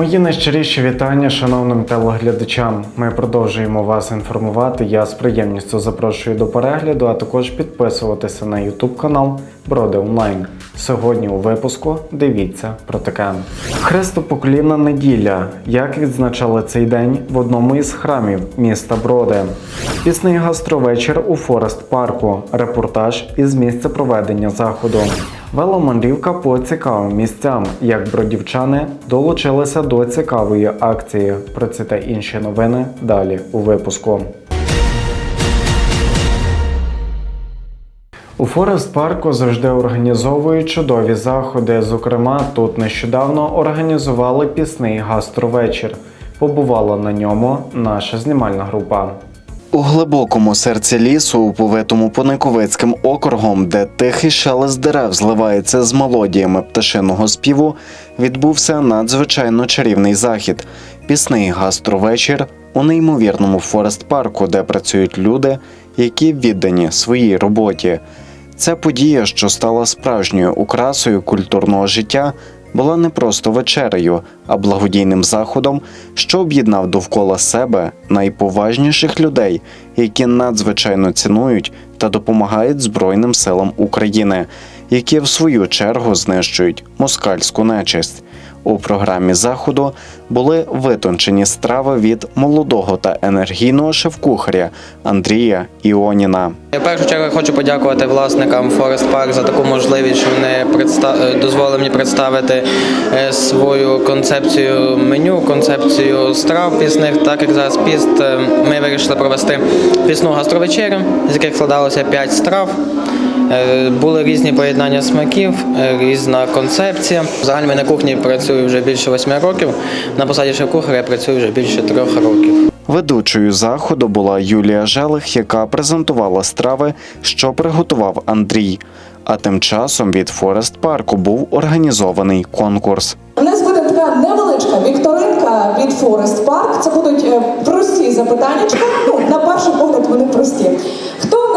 Мої найщиріші вітання шановним телеглядачам. Ми продовжуємо вас інформувати. Я з приємністю запрошую до перегляду, а також підписуватися на YouTube канал Броди Онлайн. Сьогодні у випуску дивіться про таке. Хрестопоклінна неділя. Як відзначали цей день в одному із храмів міста Броди. Пісний гастровечір у Форест парку. Репортаж із місця проведення заходу. Веломандрівка по цікавим місцям, як бродівчани долучилися до цікавої акції. Про це та інші новини далі у випуску. У Форест парку завжди організовують чудові заходи. Зокрема, тут нещодавно організували пісний гастровечір. Побувала на ньому наша знімальна група. У глибокому серці лісу, уповитому Пониковицьким округом, де тихий шелест дерев зливається з мелодіями пташиного співу, відбувся надзвичайно чарівний захід пісний гастровечір у неймовірному Форест парку, де працюють люди, які віддані своїй роботі. Ця подія, що стала справжньою украсою культурного життя, була не просто вечерею, а благодійним заходом, що об'єднав довкола себе найповажніших людей, які надзвичайно цінують та допомагають Збройним силам України, які в свою чергу знищують москальську нечисть. У програмі заходу були витончені страви від молодого та енергійного шеф-кухаря Андрія Іоніна. Я в першу чергу хочу подякувати власникам Forest Park за таку можливість, що вони предста... е, дозволили мені представити е, свою концепцію меню, концепцію страв пісних. Так як зараз піст, е, ми вирішили провести пісну гастровечерю, з яких складалося 5 страв. Е, Були різні поєднання смаків, е, різна концепція. В загальній на кухні працюю вже більше восьми років. На посаді шеф-кухаря я працюю вже більше трьох років. Ведучою заходу була Юлія Желих, яка презентувала страви, що приготував Андрій. А тим часом від Форест Парку був організований конкурс. У нас буде така невеличка вікторинка від Forest Park. Це будуть е, прості запитання. Ну, на перший погляд вони прості.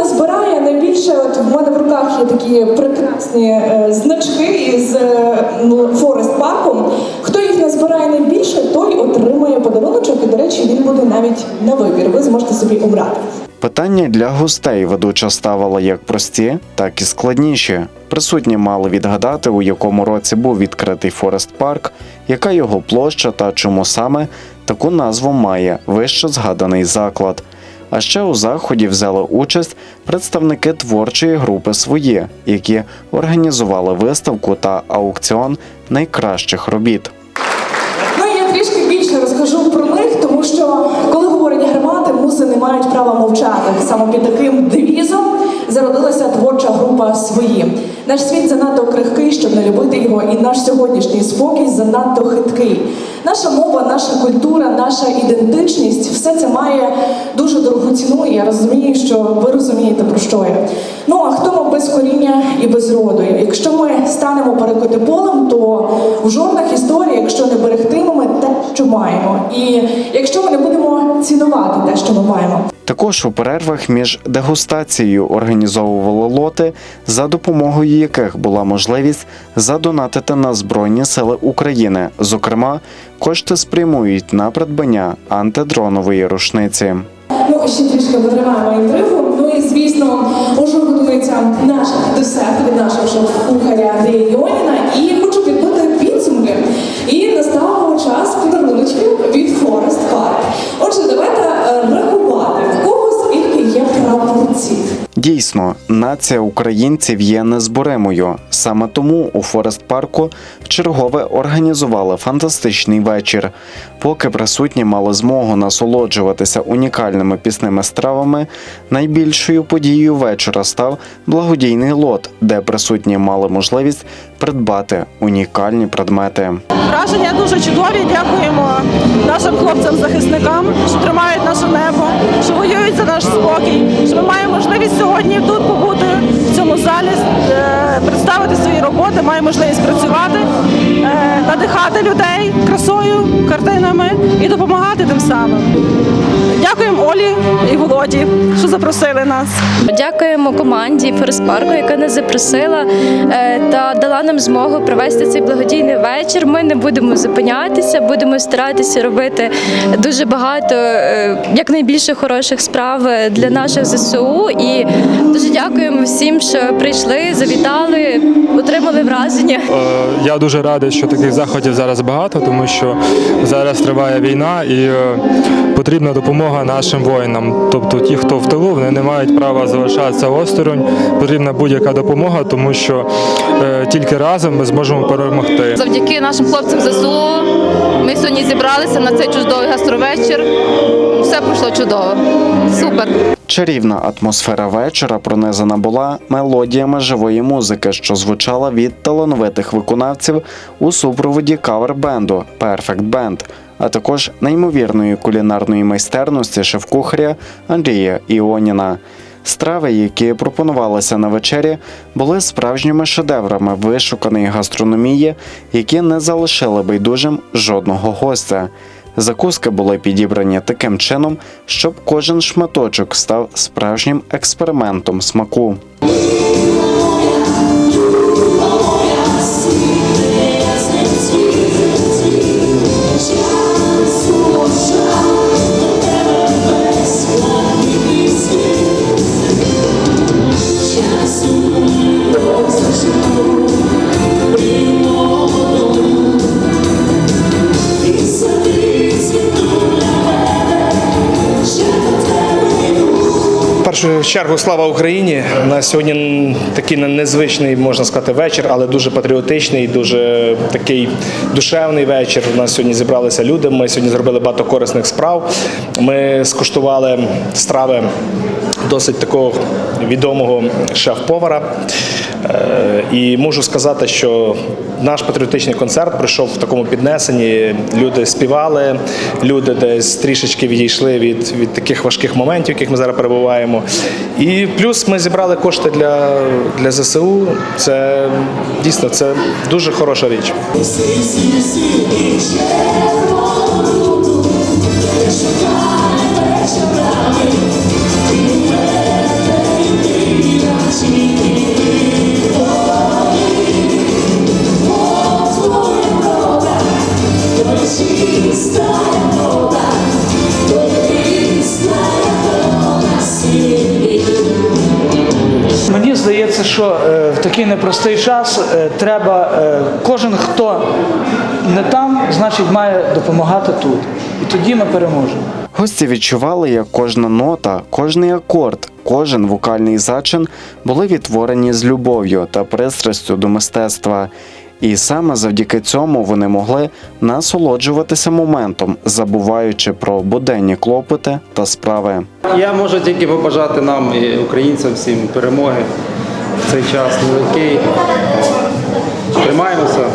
Хто назбирає найбільше? От в мене в руках є такі прекрасні е, значки із е, ну, Forest Park. Хто їх назбирає найбільше, той отримає подаруночок. І, до речі, він буде навіть на вибір. Ви зможете собі обрати. Питання для гостей ведуча ставила як прості, так і складніші. Присутні мали відгадати, у якому році був відкритий Форест Парк, яка його площа та чому саме таку назву має вище згаданий заклад. А ще у заході взяли участь представники творчої групи свої, які організували виставку та аукціон найкращих робіт. Ну я трішки більше розкажу про них, тому що коли говорять гармати, муси не мають права мовчати. Саме під таким девізом зародилася творча група свої. Наш світ занадто крихкий, щоб не любити його, і наш сьогоднішній спокій занадто хиткий. Наша мова, наша культура, наша ідентичність все це має дуже дорогу ціну. І я розумію, що ви розумієте про що я. Ну а хто ми без коріння і без роду? Якщо ми станемо перекоти полем, то в жодних історій, якщо не берегтимемо те, що маємо, і якщо ми не будемо цінувати те, що ми маємо. Також у перервах між дегустацією організовували лоти, за допомогою яких була можливість задонатити на Збройні Сили України. Зокрема, кошти спрямують на придбання антидронової рушниці. Ну ще трішки витримаємо інтригу. Ну і звісно, уже готується наш десерт від нашого шеф-кухаря Андрія Йоніна. І хочу підбити підсумки. І настав час подаруночків від Forest Park. Отже, давайте е, рахувати, в кого скільки є прапорців. Дійсно, нація українців є незборимою. Саме тому у Форест парку вчергове організували фантастичний вечір. Поки присутні мали змогу насолоджуватися унікальними пісними стравами, найбільшою подією вечора став благодійний лот, де присутні мали можливість придбати унікальні предмети. Враження дуже чудові. Дякуємо нашим хлопцям-захисникам, що тримають наше небо, що воюють за наш спокій. що Ми маємо можливість сьогодні тут побути в цьому залі, е, представити свої роботи, маємо можливість працювати, е, надихати людей красою, картинами і допомагати тим самим. Дякуємо Олі і Володі, що запросили нас. Дякуємо команді Форест Парку, яка нас запросила е, та дала нам змогу провести цей благодійний вечір. Ми не будемо зупинятися, будемо старатися робити дуже багато, е, якнайбільше хороших справ для наших ЗСУ. І дуже дякуємо всім, що прийшли, завітали, отримали враження. Е, Я дуже радий, що таких заходів зараз багато, тому що зараз триває війна і потрібна допомога нашим воїнам. Тобто ті, хто в тилу, вони не мають права залишатися осторонь. Потрібна будь-яка допомога, тому що е, тільки разом ми зможемо перемогти. Завдяки нашим хлопцям ЗСУ ми сьогодні зібралися на цей чудовий гастровечір. Все пройшло чудово. Супер. Чарівна атмосфера вечора пронизана була мелодіями живої музики, що звучала від талановитих виконавців у супроводі кавер-бенду Perfect Band, а також неймовірної кулінарної майстерності шеф-кухаря Андрія Іоніна. Страви, які пропонувалися на вечері, були справжніми шедеврами вишуканої гастрономії, які не залишили байдужим жодного гостя. Закуски були підібрані таким чином, щоб кожен шматочок став справжнім експериментом смаку. Чергу слава Україні. На сьогодні такий незвичний, можна сказати, вечір, але дуже патріотичний, дуже такий душевний вечір. У нас сьогодні зібралися люди. Ми сьогодні зробили багато корисних справ. Ми скуштували страви досить такого відомого шеф-повара. Е, І можу сказати, що наш патріотичний концерт пройшов в такому піднесенні. Люди співали, люди десь трішечки відійшли від, від таких важких моментів, в яких ми зараз перебуваємо. І плюс ми зібрали кошти для, для ЗСУ. Це дійсно це дуже хороша річ. Такий непростий час е, треба е, кожен, хто не там, значить має допомагати тут. І тоді ми переможемо. Гості відчували, як кожна нота, кожний акорд, кожен вокальний зачин були відтворені з любов'ю та пристрастю до мистецтва. І саме завдяки цьому вони могли насолоджуватися моментом, забуваючи про буденні клопоти та справи. Я можу тільки побажати нам і українцям всім перемоги цей час нелегкий. Тримаємося,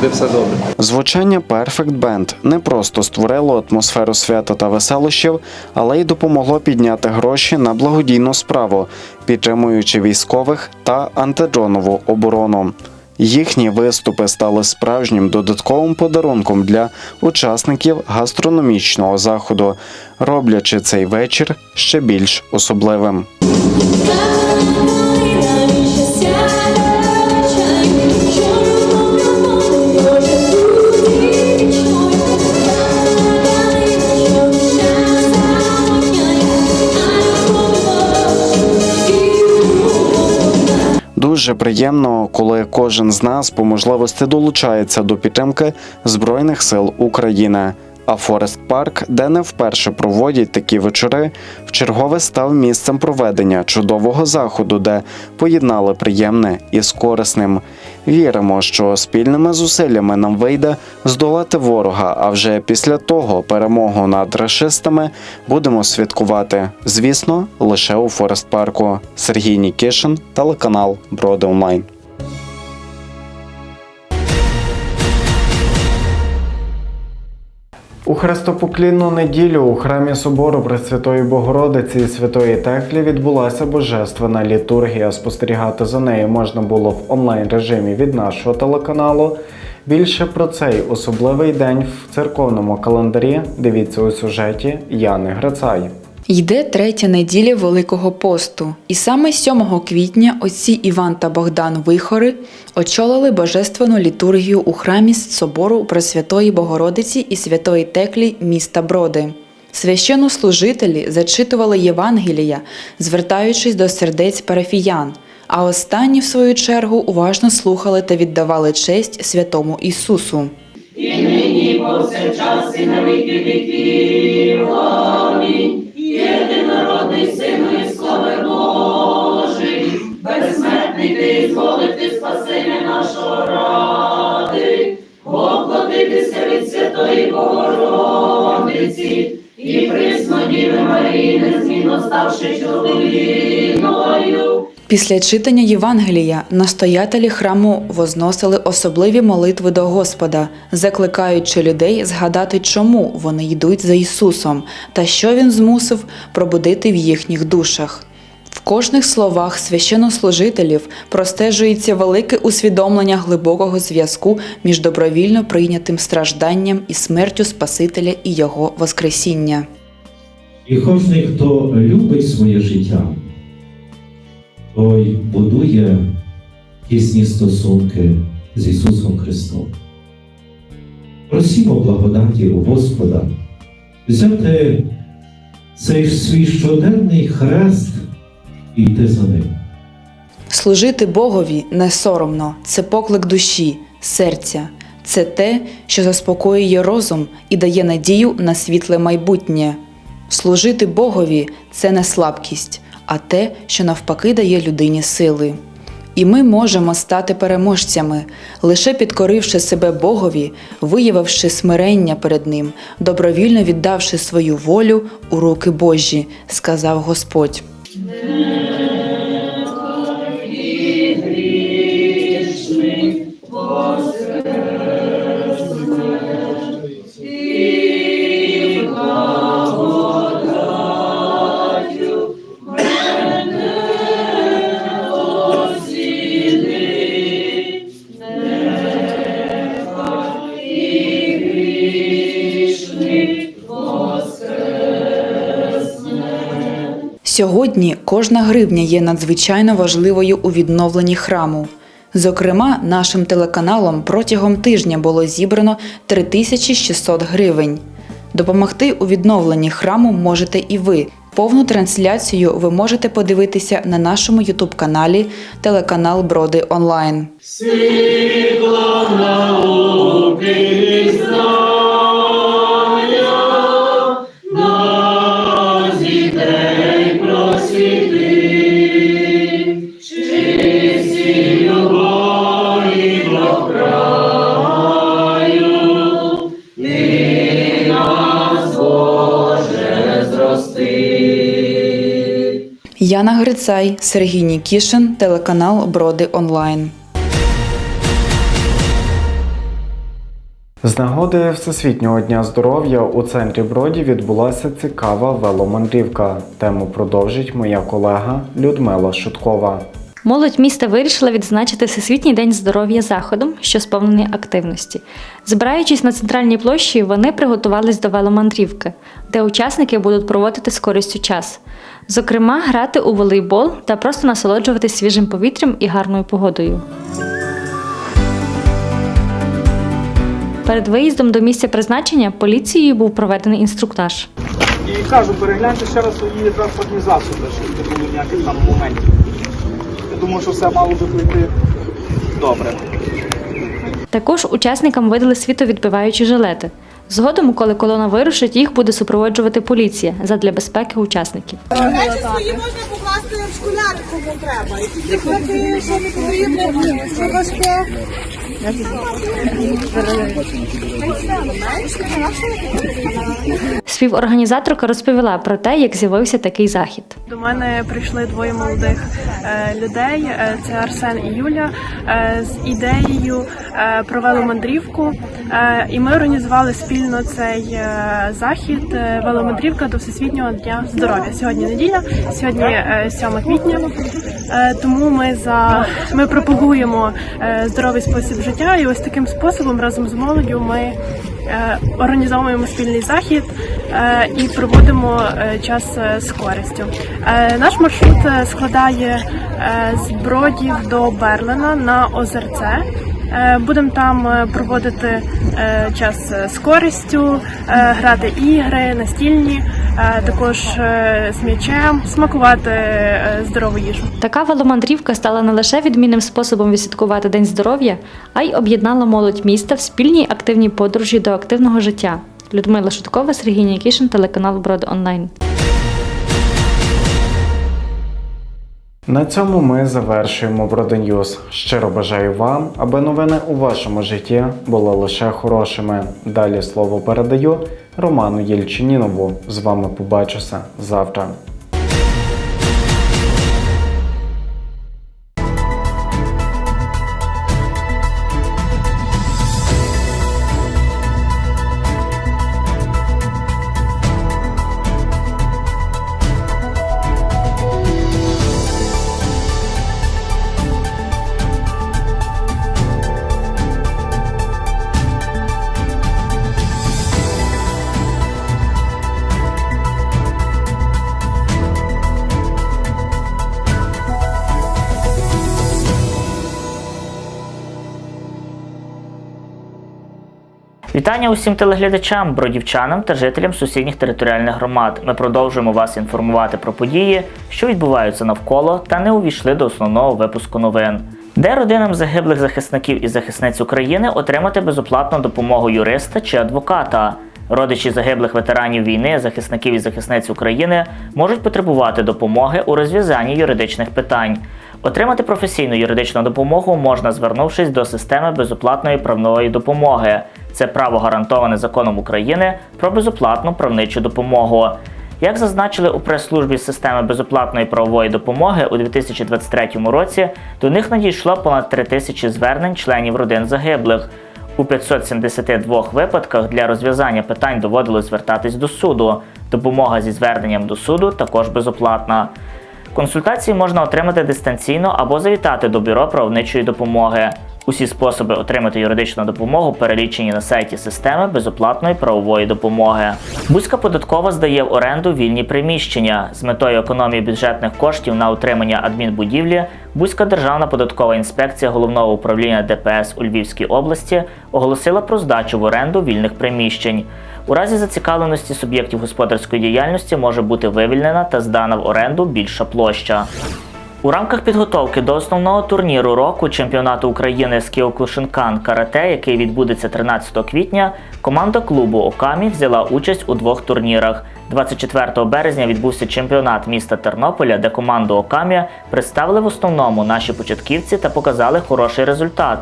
де все добре. Звучання Perfect Band не просто створило атмосферу свята та веселощів, але й допомогло підняти гроші на благодійну справу, підтримуючи військових та антидронову оборону. Їхні виступи стали справжнім додатковим подарунком для учасників гастрономічного заходу, роблячи цей вечір ще більш особливим. Дуже приємно, коли кожен з нас по можливості долучається до підтримки Збройних сил України. А Форест Парк, де не вперше проводять такі вечори, вчергове став місцем проведення чудового заходу, де поєднали приємне із корисним. Віримо, що спільними зусиллями нам вийде здолати ворога. А вже після того перемогу над рашистами будемо святкувати. Звісно, лише у Форест Парку. Сергій Нікішин, телеканал Броди Онлайн. У хрестопоклінну неділю у храмі собору Пресвятої Богородиці і Святої Теклі відбулася божественна літургія. Спостерігати за нею можна було в онлайн режимі від нашого телеканалу. Більше про цей особливий день в церковному календарі дивіться у сюжеті Яни Грацай. Йде третя неділя Великого посту, і саме 7 квітня отці Іван та Богдан Вихори очолили божественну літургію у храмі собору Пресвятої Богородиці і Святої Теклі міста Броди. Священнослужителі зачитували Євангелія, звертаючись до сердець парафіян, а останні, в свою чергу, уважно слухали та віддавали честь святому Ісусу єдинородний сину і слави Божий, безсмертний ти згодив спасення нашого ради, оплатитися від святої Богородиці. І присно Діви Марії, незмінно ставши чоловіною. Після читання Євангелія настоятелі храму возносили особливі молитви до Господа, закликаючи людей згадати, чому вони йдуть за Ісусом та що Він змусив пробудити в їхніх душах. В кожних словах священнослужителів простежується велике усвідомлення глибокого зв'язку між добровільно прийнятим стражданням і смертю Спасителя і Його Воскресіння. І кожен, хто любить своє життя, той будує тісні стосунки з Ісусом Христом. Просімо благодаті у Господа взяти цей свій щоденний хрест і йти за ним. Служити Богові не соромно, це поклик душі, серця, це те, що заспокоює розум і дає надію на світле майбутнє. Служити Богові це не слабкість, а те, що навпаки дає людині сили. І ми можемо стати переможцями, лише підкоривши себе Богові, виявивши смирення перед Ним, добровільно віддавши свою волю у руки Божі, сказав Господь. Сьогодні кожна гривня є надзвичайно важливою у відновленні храму. Зокрема, нашим телеканалом протягом тижня було зібрано 3600 гривень. Допомогти у відновленні храму можете і ви. Повну трансляцію ви можете подивитися на нашому ютуб-каналі телеканал Броди Онлайн. Яна Грицай, Сергій Нікішин, телеканал Броди Онлайн. З нагоди Всесвітнього дня здоров'я у центрі Броді відбулася цікава веломандрівка. Тему продовжить моя колега Людмила Шуткова. Молодь міста вирішила відзначити Всесвітній день здоров'я заходом, що сповнений активності. Збираючись на центральній площі, вони приготувались до веломандрівки, де учасники будуть проводити з користю час. Зокрема, грати у волейбол та просто насолоджуватись свіжим повітрям і гарною погодою. Перед виїздом до місця призначення поліцією був проведений інструктаж. І кажу, перегляньте ще раз свої транспортні засоби, щоб не було ніяких там моментів. Думаю, що все мало би пройти добре. Також учасникам видали світовідбиваючі жилети. Згодом, коли колона вирушить, їх буде супроводжувати поліція задля безпеки учасників. Речі свої можна покласти в школярку кому треба. І тільки що не потрібно, важке. Співорганізаторка розповіла про те, як з'явився такий захід. До мене прийшли двоє молодих е, людей. Е, це Арсен і Юля е, з ідеєю про веломандрівку. Е, і ми організували спільно цей захід веломандрівка до Всесвітнього дня здоров'я. Сьогодні неділя, сьогодні е, 7 квітня. Тому ми за ми пропагуємо здоровий спосіб життя, і ось таким способом разом з молоддю ми е, організовуємо спільний захід е, і проводимо е, час з користю. Наш маршрут складає з Бродів до Берлина на озерце. Е, Будемо там е, проводити е, час з користю, грати ігри, настільні, також з м'ячем, смакувати здорову їжу. Така веломандрівка стала не лише відмінним способом відсвяткувати День здоров'я, а й об'єднала молодь міста в спільній активній подорожі до активного життя. Людмила Шуткова, Сергій Нікішин, телеканал Брод Онлайн. На цьому ми завершуємо Броденьюз. Щиро бажаю вам, аби новини у вашому житті були лише хорошими. Далі слово передаю Роману Єльчинінову. З вами побачуся завтра. Вітання усім телеглядачам, бродівчанам та жителям сусідніх територіальних громад. Ми продовжуємо вас інформувати про події, що відбуваються навколо, та не увійшли до основного випуску новин. Де родинам загиблих захисників і захисниць України отримати безоплатну допомогу юриста чи адвоката? Родичі загиблих ветеранів війни, захисників і захисниць України можуть потребувати допомоги у розв'язанні юридичних питань. Отримати професійну юридичну допомогу можна, звернувшись до системи безоплатної правової допомоги. Це право гарантоване законом України про безоплатну правничу допомогу. Як зазначили у прес-службі системи безоплатної правової допомоги у 2023 році, до них надійшло понад 3 тисячі звернень членів родин загиблих. У 572 випадках для розв'язання питань доводилось звертатись до суду. Допомога зі зверненням до суду також безоплатна. Консультації можна отримати дистанційно або завітати до бюро правничої допомоги. Усі способи отримати юридичну допомогу перелічені на сайті системи безоплатної правової допомоги. Бузька податкова здає в оренду вільні приміщення з метою економії бюджетних коштів на утримання адмінбудівлі. Бузька державна податкова інспекція головного управління ДПС у Львівській області оголосила про здачу в оренду вільних приміщень. У разі зацікавленості суб'єктів господарської діяльності може бути вивільнена та здана в оренду більша площа. У рамках підготовки до основного турніру року чемпіонату України з Кіокушинкан Карате, який відбудеться 13 квітня, команда клубу Окамі взяла участь у двох турнірах. 24 березня відбувся чемпіонат міста Тернополя, де команду Окамі представили в основному наші початківці та показали хороший результат.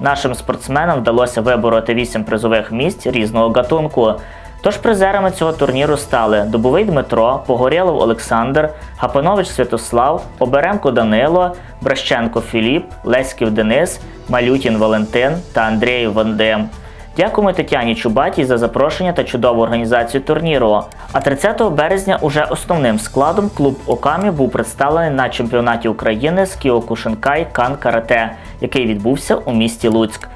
Нашим спортсменам вдалося вибороти 8 призових місць різного гатунку. Тож призерами цього турніру стали Дубовий Дмитро, Погорєлов Олександр, Гапанович Святослав, Оберемко Данило, Бращенко Філіп, Леськів Денис, Малютін Валентин та Андрієв Вандим. Дякуємо Тетяні Чубатій за запрошення та чудову організацію турніру. А 30 березня уже основним складом клуб Окамі був представлений на чемпіонаті України з Кіокушинкай Кан Карате, який відбувся у місті Луцьк.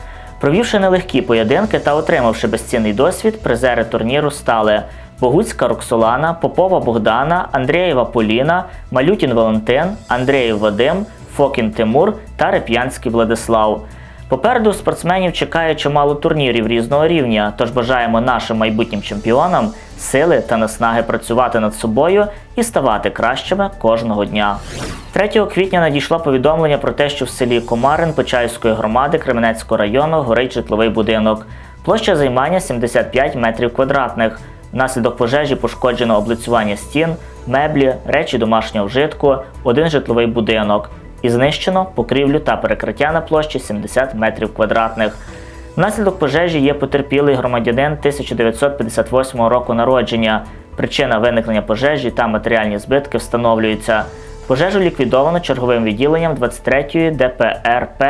Провівши нелегкі поєдинки та отримавши безцінний досвід, призери турніру стали Богуцька Роксолана, Попова Богдана, Андрієва Поліна, Малютін Валентин, Андрієв Вадим, Фокін Тимур та Реп'янський Владислав. Попереду спортсменів чекає чимало турнірів різного рівня, тож бажаємо нашим майбутнім чемпіонам сили та наснаги працювати над собою і ставати кращими кожного дня. 3 квітня надійшло повідомлення про те, що в селі Комарин Почаївської громади Кременецького району горить житловий будинок. Площа займання 75 метрів квадратних. Внаслідок пожежі пошкоджено облицювання стін, меблі, речі домашнього вжитку, один житловий будинок і знищено покрівлю та перекриття на площі 70 метрів квадратних. Внаслідок пожежі є потерпілий громадянин 1958 року народження. Причина виникнення пожежі та матеріальні збитки встановлюються. Пожежу ліквідовано черговим відділенням 23-ї ДПРП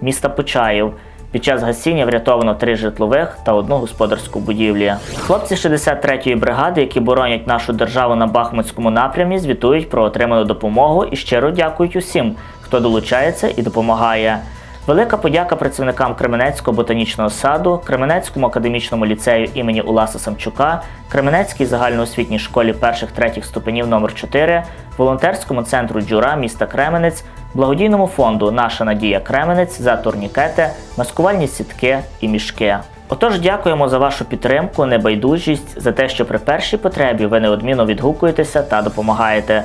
міста Почаїв. Під час гасіння врятовано три житлових та одну господарську будівлі. Хлопці 63-ї бригади, які боронять нашу державу на Бахмутському напрямі, звітують про отриману допомогу і щиро дякують усім, хто долучається і допомагає. Велика подяка працівникам Кременецького ботанічного саду, Кременецькому академічному ліцею імені Уласа Самчука, Кременецькій загальноосвітній школі перших-третіх ступенів номер 4 волонтерському центру Джура міста Кременець, благодійному фонду Наша Надія Кременець за турнікети, маскувальні сітки і мішки. Отож, дякуємо за вашу підтримку, небайдужість, за те, що при першій потребі ви неодмінно відгукуєтеся та допомагаєте.